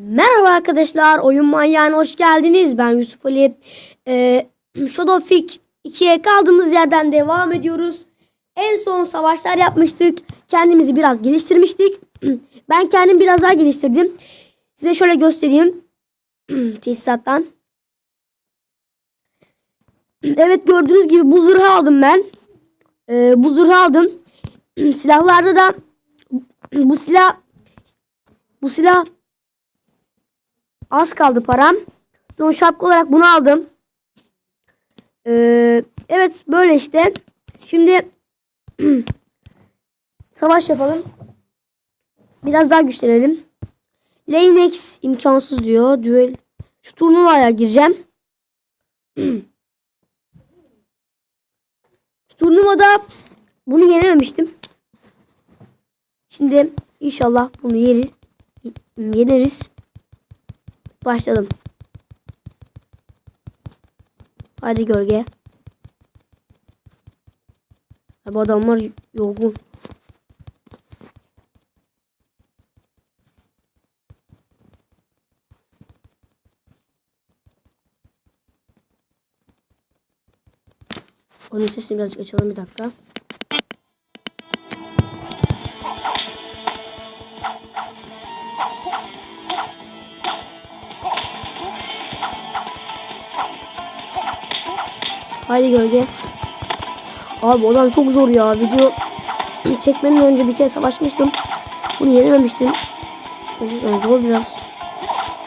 Merhaba arkadaşlar, Oyun Manyağı'na hoş geldiniz. Ben Yusuf Ali. Ee, Shadowfik 2'ye kaldığımız yerden devam ediyoruz. En son savaşlar yapmıştık. Kendimizi biraz geliştirmiştik. Ben kendim biraz daha geliştirdim. Size şöyle göstereyim. Tesisattan. Evet gördüğünüz gibi bu zırhı aldım ben. Ee, bu zırhı aldım. Silahlarda da bu silah bu silah Az kaldı param. Son şapka olarak bunu aldım. Ee, evet böyle işte. Şimdi savaş yapalım. Biraz daha güçlenelim. Lane X imkansız diyor. Duel. Şu turnuvaya gireceğim. Şu turnuvada bunu yenememiştim. Şimdi inşallah bunu yeriz. Yeneriz. Başladım. Hadi gölge. Ya bu adamlar yorgun. Onun sesini birazcık açalım bir dakika. Haydi gölge. Abi o adam çok zor ya. Video çekmeden önce bir kere savaşmıştım. Bunu yenememiştim. Yani zor biraz.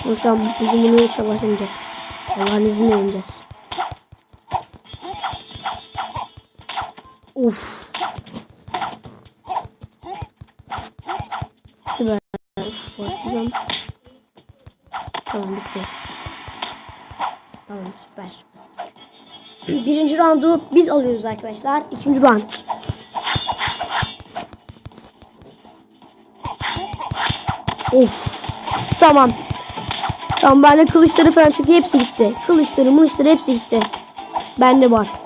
Ama şu an bugün bunu inşallah. Allah'ın izniyle yeneceğiz. Uf. Başlayacağım. Tamam bitti. Tamam süper. Birinci roundu biz alıyoruz arkadaşlar. İkinci round. Of. Tamam. Tamam bende kılıçları falan çünkü hepsi gitti. Kılıçları mılıçları hepsi gitti. Bende bu artık.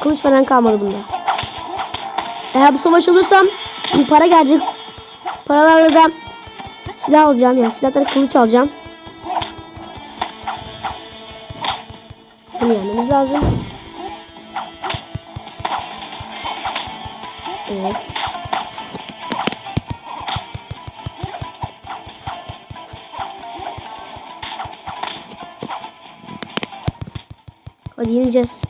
Kılıç falan kalmadı bunda. Eğer bu savaş alırsam para gelecek. Paralarla da silah alacağım yani silahları kılıç alacağım. Lazım. Evet. Hadi yeneceğiz.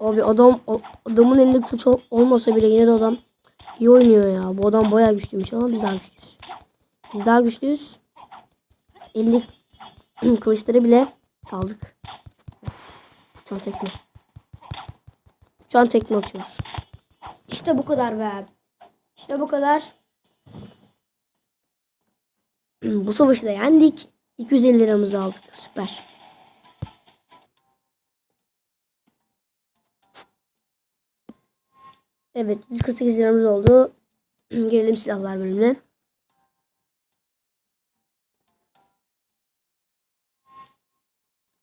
Abi adam adamın elinde kılıç ol- olmasa bile yine de adam iyi oynuyor ya. Bu adam bayağı güçlüymüş ama biz daha güçlüyüz. Biz daha güçlüyüz. 50 kılıçları bile aldık. Of, uçan tekme. Uçan tekme atıyoruz. İşte bu kadar be. İşte bu kadar. bu savaşı da yendik. 250 liramızı aldık. Süper. Evet 148 liramız oldu. Gelelim silahlar bölümüne.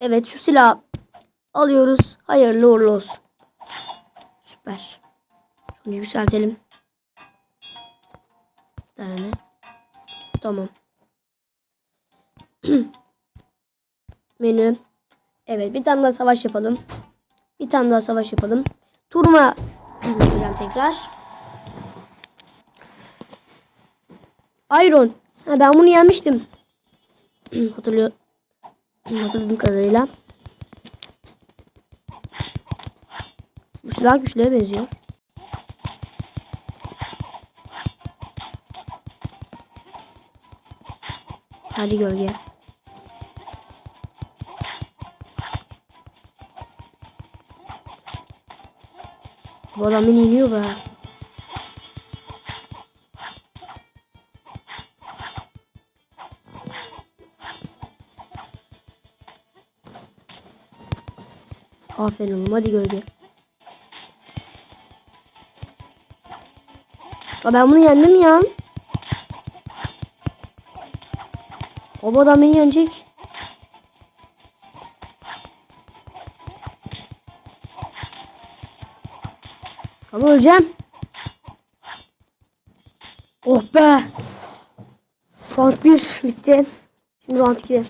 Evet şu silah alıyoruz. Hayırlı uğurlu olsun. Süper. Şunu yükseltelim. Bir tane. Tamam. Menü. Evet bir tane daha savaş yapalım. Bir tane daha savaş yapalım. Turma yapacağım tekrar. Iron. Ha, ben bunu yenmiştim. Hatırlıyor. Hatırladığım kadarıyla. Bu silah güçlüye benziyor. Hadi gölge. Bu adam beni iniyor be. Aferin oğlum hadi gölge. Aa, ben bunu yendim ya. O adam beni yenecek. Ama öleceğim. Oh be. Round 1 bitti. Şimdi round 2.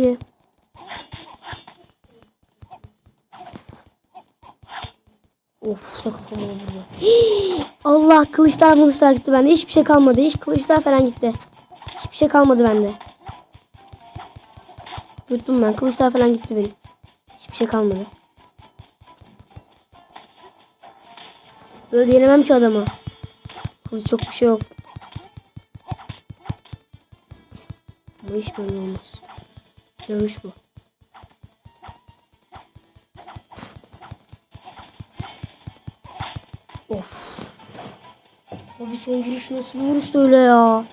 Hadi. Of kafam vurdu. Allah kılıçlar kılıçlar gitti bende. Hiçbir şey kalmadı. Hiç kılıçlar falan gitti. Hiçbir şey kalmadı bende. Yuttum ben. Kılıçlar falan gitti benim. Hiçbir şey kalmadı. Böyle yenemem ki adamı. Kılıç çok bir şey yok. Bu iş böyle olmaz. Dövüş bu. Of. Abi son giriş nasıl bir vuruş da öyle ya.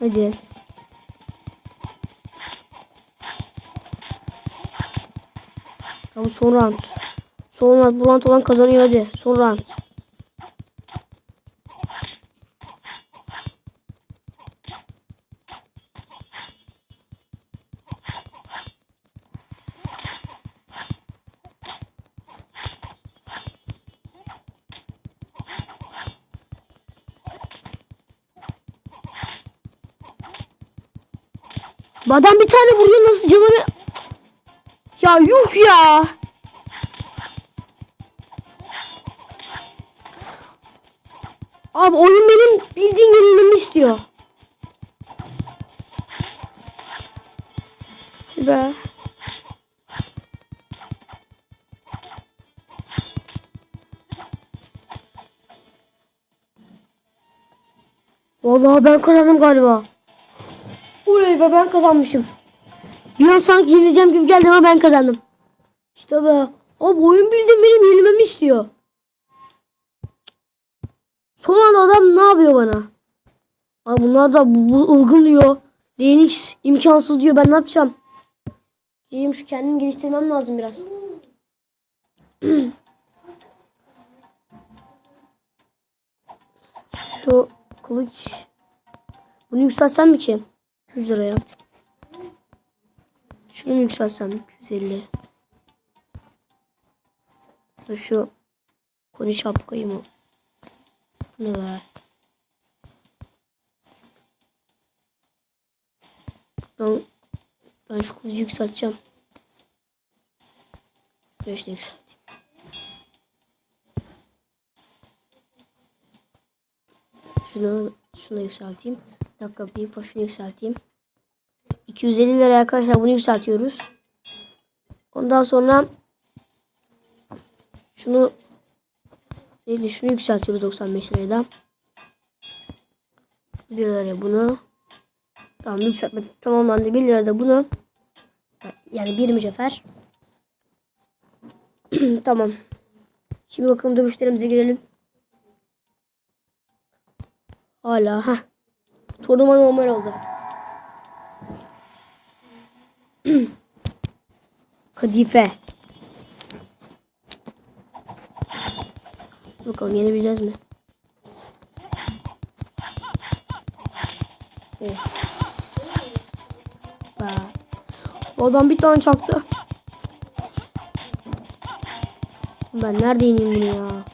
Hadi. Tamam son round. Son round. Bu round olan kazanıyor hadi. Son round. Adam bir tane vuruyor nasıl canını... Ya yuh ya. Abi oyun benim bildiğin yenilmemi istiyor. Be. Vallahi ben kazandım galiba. Be ben kazanmışım. Bir an sanki yenileceğim gibi geldi ama ben kazandım. İşte be. Abi oyun bildim benim yenilmemi istiyor. Son anda adam ne yapıyor bana? Abi bunlar da bu, bu ılgın diyor. Linux imkansız diyor. Ben ne yapacağım? Gideyim şu kendimi geliştirmem lazım biraz. şu kılıç. Bunu yükseltsem mi ki? 100 liraya. Şunu yükseltsem 250. Da şu koni şapkayı mı? Ne var? Ben, ben şu kılıcı yükselteceğim. Beşte yükselteyim. Şunu, şunu yükselteyim. Bir dakika bir başını yükselteyim. 250 lira arkadaşlar bunu yükseltiyoruz. Ondan sonra şunu neydi şunu yükseltiyoruz 95 liraya da. 1 liraya bunu. Tamam yükseltme tamamlandı. 1 liraya da bunu. Yani bir mücevher. tamam. Şimdi bakalım dövüşlerimize girelim. Hala ha. Turnuva normal oldu. Kadife. Bakalım yenebileceğiz mi? Bu adam bir tane çaktı. Ben nerede ineyim bunu ya?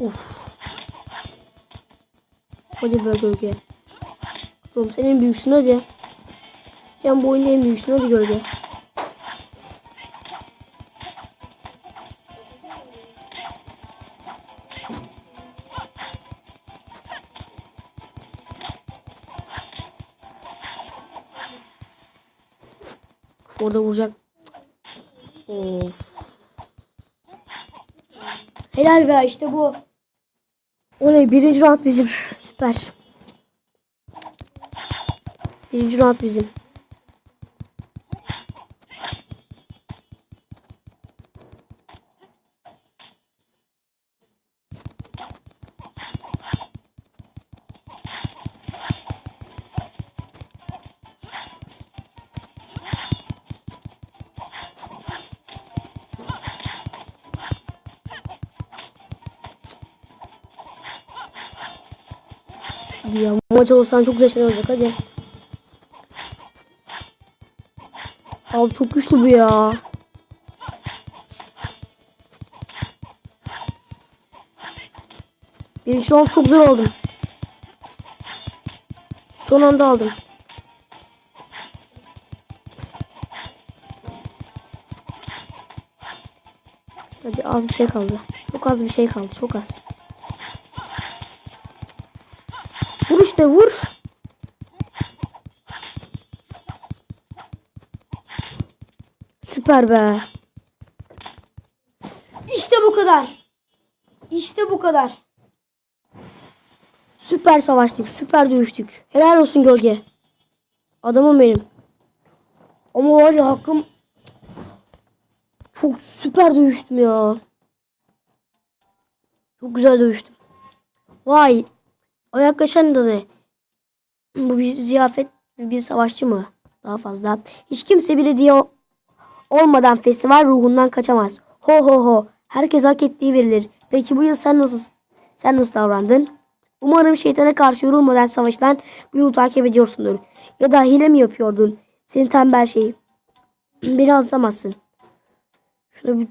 Of. Hadi be gölge. Oğlum sen en büyüksün hadi. Sen bu oyunda en büyüksün hadi gölge. Orada vuracak. Of. Helal be işte bu. Oley birinci round bizim. Süper. Birinci round bizim. Maç olsan çok güzel şeyler olacak hadi. Abi çok güçlü bu ya. Şu an çok zor oldum. Son anda aldım. Hadi az bir şey kaldı. Çok az bir şey kaldı. Çok az. İşte vur. Süper be. İşte bu kadar. İşte bu kadar. Süper savaştık. Süper dövüştük. Helal olsun gölge. Adamım benim. Ama var ya hakkım çok süper dövüştüm ya. Çok güzel dövüştüm. Vay. O yaklaşan ne? Bu bir ziyafet bir savaşçı mı? Daha fazla. Hiç kimse bile diye olmadan festival ruhundan kaçamaz. Ho ho ho. Herkes hak ettiği verilir. Peki bu yıl sen nasıl sen nasıl davrandın? Umarım şeytana karşı yorulmadan savaştan bu yolu takip ediyorsundur. Ya da hile mi yapıyordun? Seni tembel şey. Beni anlatamazsın. Şuna bir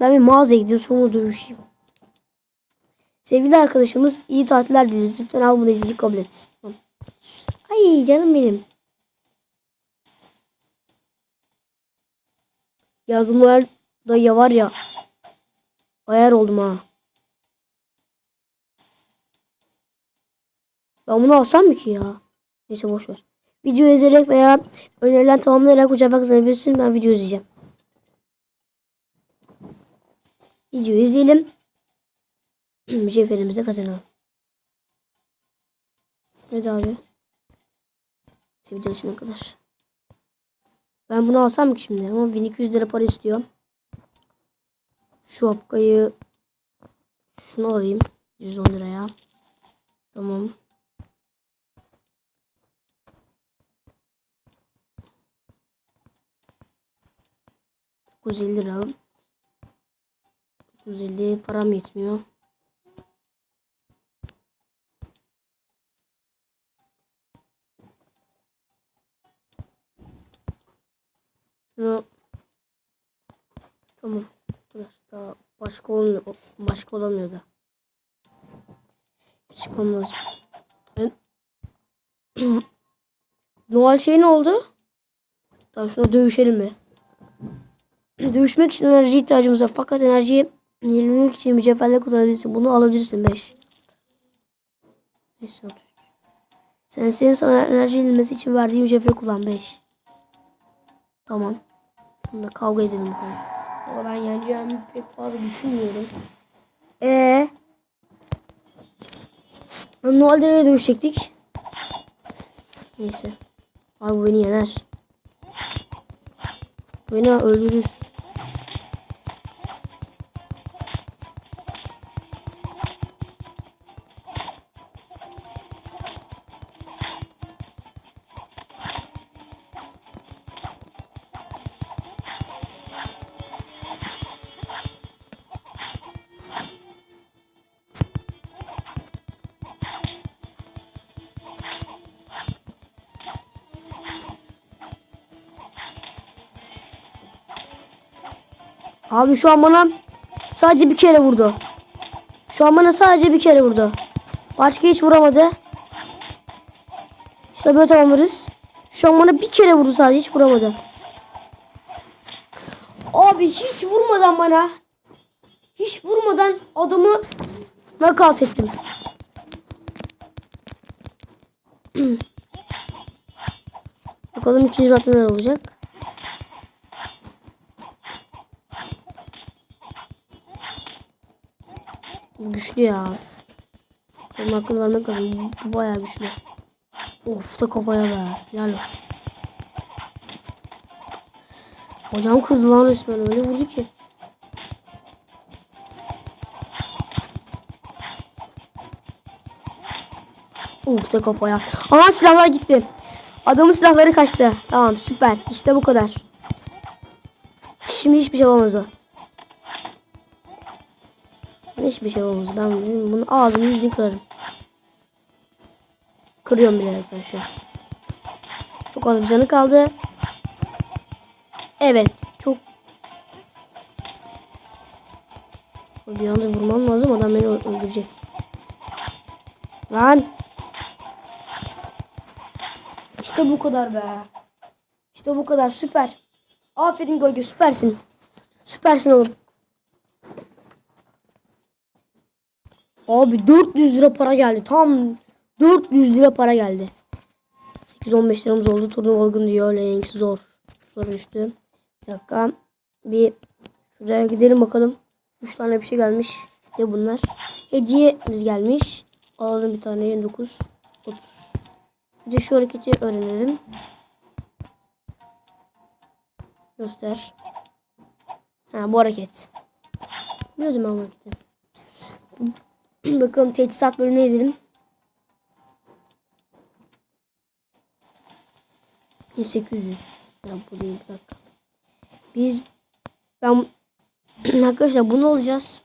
ben bir mağazaya gideyim sonra dövüşeyim. Sevgili arkadaşımız iyi tatiller dileriz. Lütfen hediye kabul et. Ay canım benim. Yazımlar da ya var ya. Ayar oldum ha. Ben bunu alsam mı ki ya? Neyse boş ver. Video izleyerek veya önerilen tamamlayarak uçak kazanabilirsin. Ben video izleyeceğim. Video izleyelim. Mücevherimizi kazanalım. Evet abi. İşte video içine kadar. Ben bunu alsam ki şimdi ama 1200 lira para istiyor. Şu apkayı şunu alayım. 110 liraya. Tamam. Güzel lira. 950 param yetmiyor. Şunu tamam. Biraz daha başka olmuyor. Başka olamıyor da. Çıkmam lazım. Ben... Şey ne oldu? Tamam şuna dövüşelim be. Dövüşmek için enerji ihtiyacımız var. Fakat enerjiyi yenilemek için mücevherle kullanabilirsin. Bunu alabilirsin 5. 5 Sen senin sana enerji yenilmesi için verdiğim mücevheri kullan 5. Tamam. Bunda kavga edelim bakalım. Ama ben yeneceğimi pek fazla düşünmüyorum. Eee? Noel'de dövüşecektik. Neyse. Abi beni yener. Beni öldürür. Abi şu an bana sadece bir kere vurdu. Şu an bana sadece bir kere vurdu. Başka hiç vuramadı. İşte böyle tamamlarız. Şu an bana bir kere vurdu sadece hiç vuramadı. Abi hiç vurmadan bana hiç vurmadan adamı knockout ettim. Bakalım ikinci round olacak. Bu güçlü ya. Onun hakkını vermek lazım. Bu bayağı güçlü. Of da kafaya be. Helal olsun. Hocam kırdı lan resmen öyle vurdu ki. Uf da kafaya. Ama silahlar gitti. Adamın silahları kaçtı. Tamam süper. İşte bu kadar. Şimdi hiçbir şey olmaz o. Hiçbir şey olmaz. Ben bunun, bunun ağzını yüzünü kırarım. Kırıyorum zaten şu an. Çok az bir canı kaldı. Evet. Çok bir anda vurmam lazım. Adam beni öldürecek. Lan. İşte bu kadar be. İşte bu kadar. Süper. Aferin Gölge. Süpersin. Süpersin oğlum. Abi 400 lira para geldi. Tam 400 lira para geldi. 8-15 liramız oldu. Turnuva algın diyor. Lennox zor. Zor düştü. Bir dakika. Bir şuraya gidelim bakalım. 3 tane bir şey gelmiş. Ne bunlar? Hediyemiz gelmiş. Alalım bir tane 29. 30. Bir de şu hareketi öğrenelim. Göster. Ha bu hareket. Biliyordum ben bu hareketi. Bakalım teçhizat bölümüne gidelim. 1800. Ya bu değil bir dakika. Biz ben arkadaşlar bunu alacağız.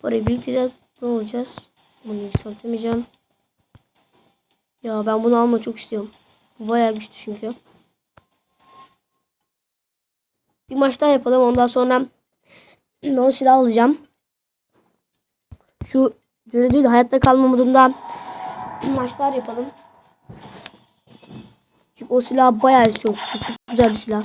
Parayı biriktireceğiz. Bunu alacağız. Bunu yükseltemeyeceğim. Ya ben bunu alma çok istiyorum. Bu bayağı güçlü çünkü. Bir maç daha yapalım. Ondan sonra o silah alacağım. Şu böyle değil de hayatta kalma modunda maçlar yapalım. Çünkü o silah bayağı istiyorum. Çok güzel bir silah.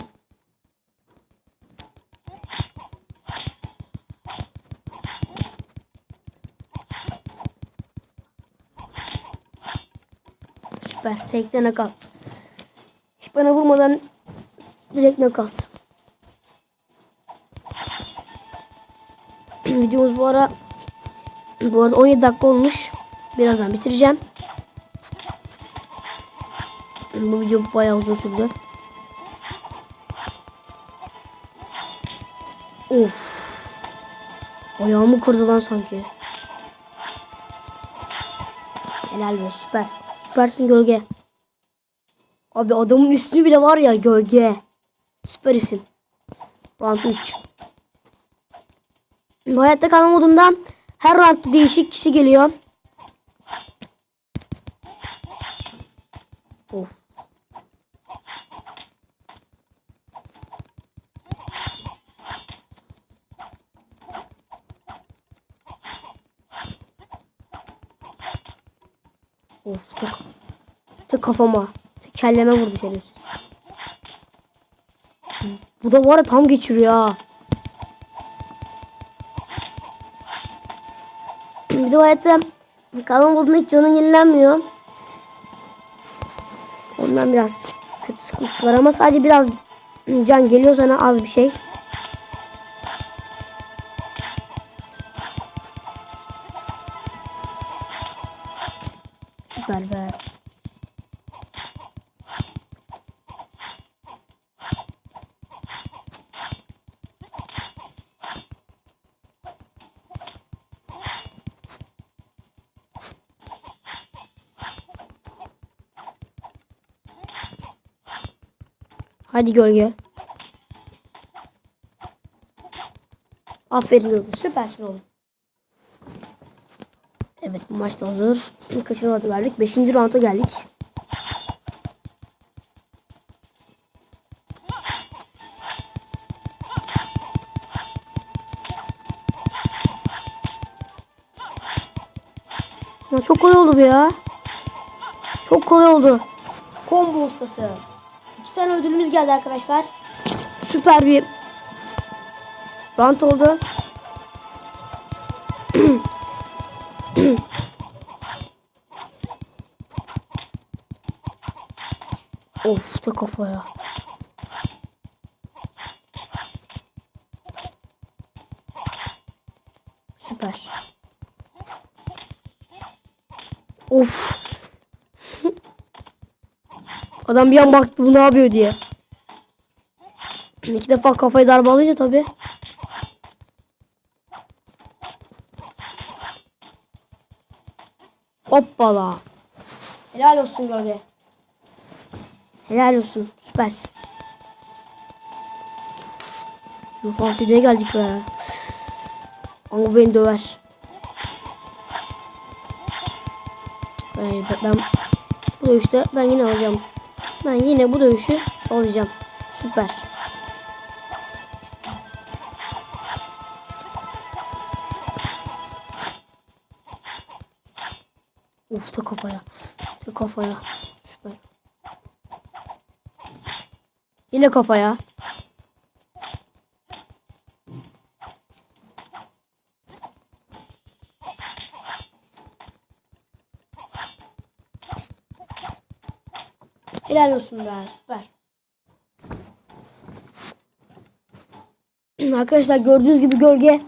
Süper. Tekte knockout. Hiç bana vurmadan direkt knockout. Videomuz bu ara bu arada 17 dakika olmuş. Birazdan bitireceğim. Bu video bayağı uzun sürdü. Of. Ayağımı kırdı lan sanki. Helal be süper. Süpersin gölge. Abi adamın ismi bile var ya gölge. Süper isim. Round 3. Bu hayatta kalma modunda her roundda değişik kişi geliyor. Of. Of çok tek kafama tek kelleme vurdu şerefsiz. Bu da var ya tam geçiriyor ha. Hayatta kalan olduğunda hiç canın yenilenmiyor. Ondan biraz kötü sıkıntısı var ama sadece biraz can geliyor sana az bir şey. Hadi gölge. Aferin gölge. Süpersin oğlum. Evet bu maçta hazır. Kaçıncı rounda geldik? Beşinci rounda geldik. Ya çok kolay oldu bu ya. Çok kolay oldu. Combo ustası. İki tane ödülümüz geldi arkadaşlar. Süper bir rant oldu. of da kafaya. Süper. Of. Adam bir an baktı bu ne yapıyor diye. İki defa kafayı darbe alınca tabi. Hoppala. Helal olsun gölge. Helal olsun. Süpersin. Yufantıcıya geldik be. Ama beni döver. Ben, ben Bu dövüşte ben yine alacağım. Ben yine bu dövüşü alacağım. Süper. Uf tek kafaya. Tek kafaya. Süper. Yine kafaya. Helal olsun be süper. Arkadaşlar gördüğünüz gibi gölge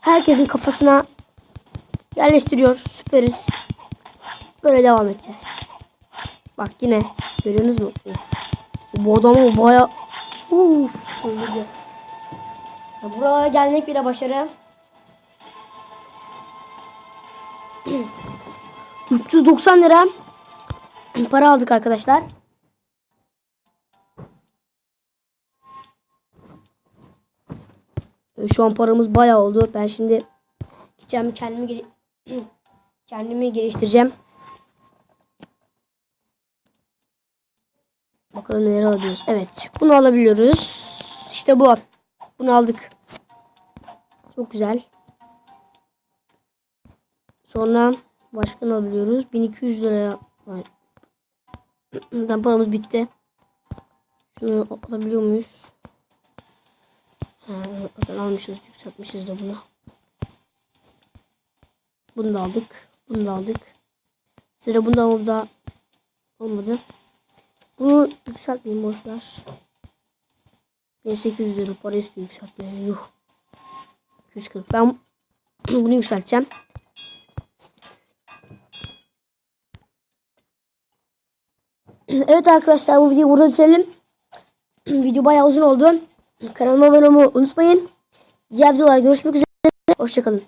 herkesin kafasına yerleştiriyor. Süperiz. Böyle devam edeceğiz. Bak yine görüyorsunuz mu? Bu adamı baya Uf. Ya Buralara gelmek bile başarı. 390 lira para aldık arkadaşlar. Şu an paramız bayağı oldu. Ben şimdi gideceğim kendimi kendimi geliştireceğim. Bakalım neler alabiliyoruz. Evet. Bunu alabiliyoruz. İşte bu. Bunu aldık. Çok güzel. Sonra başka ne alabiliyoruz? 1200 liraya paramız bitti. Şunu alabiliyor muyuz? Zaten almışız, yükseltmişiz de bunu. Bunu da aldık. Bunu da aldık. Sıra bunda oldu. Olmadı. Bunu yükseltmeyeyim boş ver. 1800 lira para istiyor yükseltmeye. Yuh. 240. Ben bunu yükselteceğim. Evet arkadaşlar bu videoyu burada bitirelim. Video bayağı uzun oldu. Kanalıma abone olmayı unutmayın. Diğer videolar görüşmek üzere. Hoşçakalın.